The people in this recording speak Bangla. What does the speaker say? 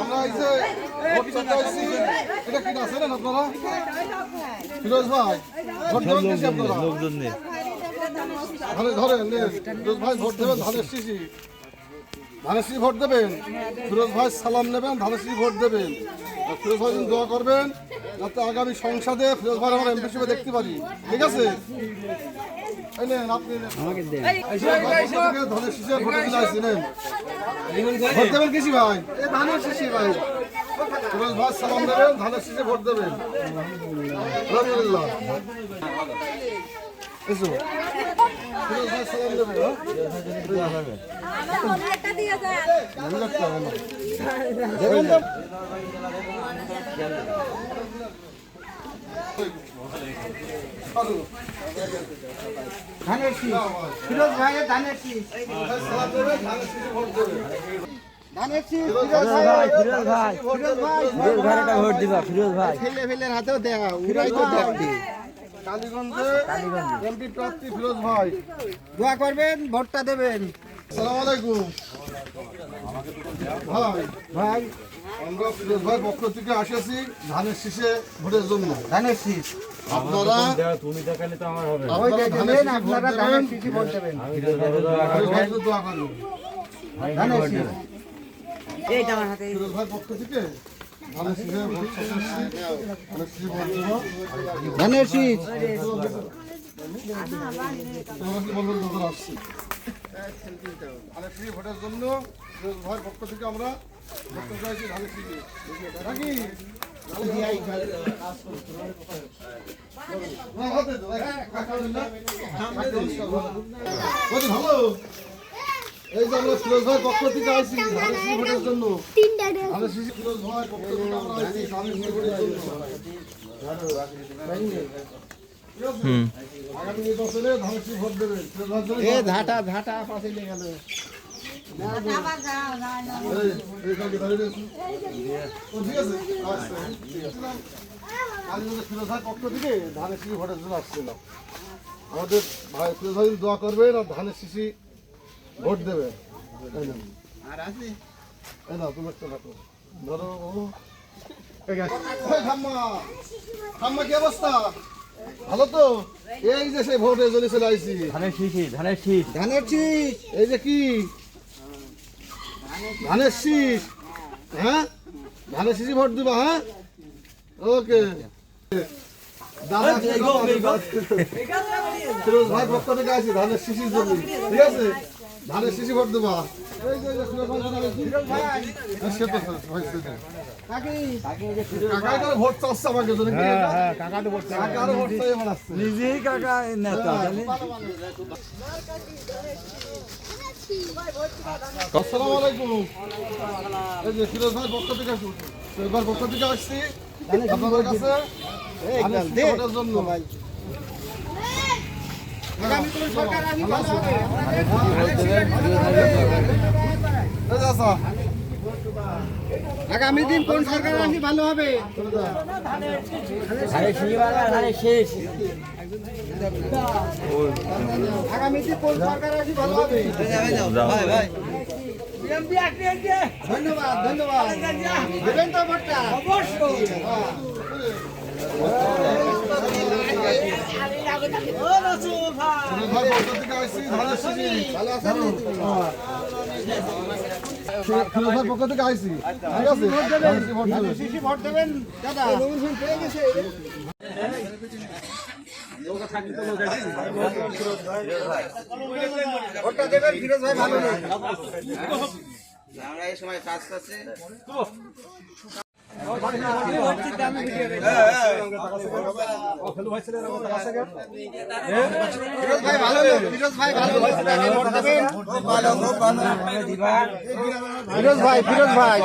আমরা এই যে এটা কি আপনারা? ফিরোজ ভাই ভোট দেবেন কেসি আপনারা? ধরে ফিরোজ ভাই ভোট দেবেন ধানের শিশি ধানের শিশি ভোট দেবেন ফিরোজ ভাই সালাম নেবেন ধানের শিশি ভোট দেবেন। ফিরোজ ভাই দোয়া করবেন যাতে আগামী সংসদে ফিরোজ ভাই আমরা এমপি হিসেবে দেখতে পারি। ঠিক আছে? পক্ষ থেকে ধানের শিশি ভোটের জন্য আসছি নেন ভোট দেবেন কিসি ভাই এই ধানের ভাই ফিরোজ ভাই সালাম দেবেন ধানের শিশি ভোট দেবেন আলহামদুলিল্লাহ এসো ফিরোজ ভাই সালাম দেবেন হ্যাঁ? ধানের শীষ। ফিরোজ ধানের শীষ ফিরোজ ভাই, দোয়া করবেন ভোটটা দেবেন আলাইকুম ভাই ভাই আমরা ফিরোজ ভাই পক্ষ থেকে আসেছি ধানের শীষে ভোটের জন্য। ধানের শীষ? আপনারা তুমি দেখালে তো আমার হবে। আপনারা ধানের শীষে ভোট দেবেন। দোয়া করবেন। ধানের ফিরোজ ভাই পক্ষ থেকে ধানের আসছি। ধানের শীষে ভোটের জন্য ভাইয়ের পক্ষ থেকে আমরা ভোট চাইছি ধানের শীষে নাকি? ভালো এই যে আমরা ফিরোজ ভাইয়ের পক্ষ থেকে আসছি ধানের শীষে ভোটের জন্য। ধানের শীষে ফিরোজ ভাইয়ের ভোটের জন্য। ধাটা ধাটা পাশে গেল? আচ্ছা, থেকে ধানের শিশি ভোটের জন্য আমাদের ভাই ফিরোজ দোয়া করবেন আর ধানের শিশি ভোট। এই নাও, তুমি একটা রাখো। ধরো ঠাম্মা, ঠাম্মা কি অবস্থা ভালো তো এই যে সেই ভোটে জন্য চলে আইছি ধানের শীষই ধানের শীষ ধানের শীষ এই যে কি ধানের শীষ হ্যাঁ ধানের শীষই ভোট দিবা হ্যাঁ ওকে দাদা ভাই পক্ষ থেকে আছি ধানের শিশির জন্য ঠিক আছে ধানের শিশি ভোট দেবা। হ্যাঁ, হয়, আসছে। নিজেই কাকা নেতা আসসালামু আলাইকুম। এই যে ফিরোজ ভাই পক্ষ থেকে আসছি। পক্ষ থেকে আসছি। আপনাদের কাছে জন্য কোন সরকার আসি ভালো হবে এই যে আসা। আগামী দিন কোন সরকার আসি ভালো হবে? ধানের শীষ ধানের শীষ আগামী দিন কোন সরকার আসি ভালো হবে? ধন্যবাদ ধন্যবাদ। দেবেন তো ভোটটা? ফিরোজ ভাই পক্ষ থেকে আসছি ঠিক আছে ভোট দেবেন। দাদা পেয়ে আমরা এই সময় কাজ করছি ফিরোজ ফিরোজ ভাই ফিরোজ ভাই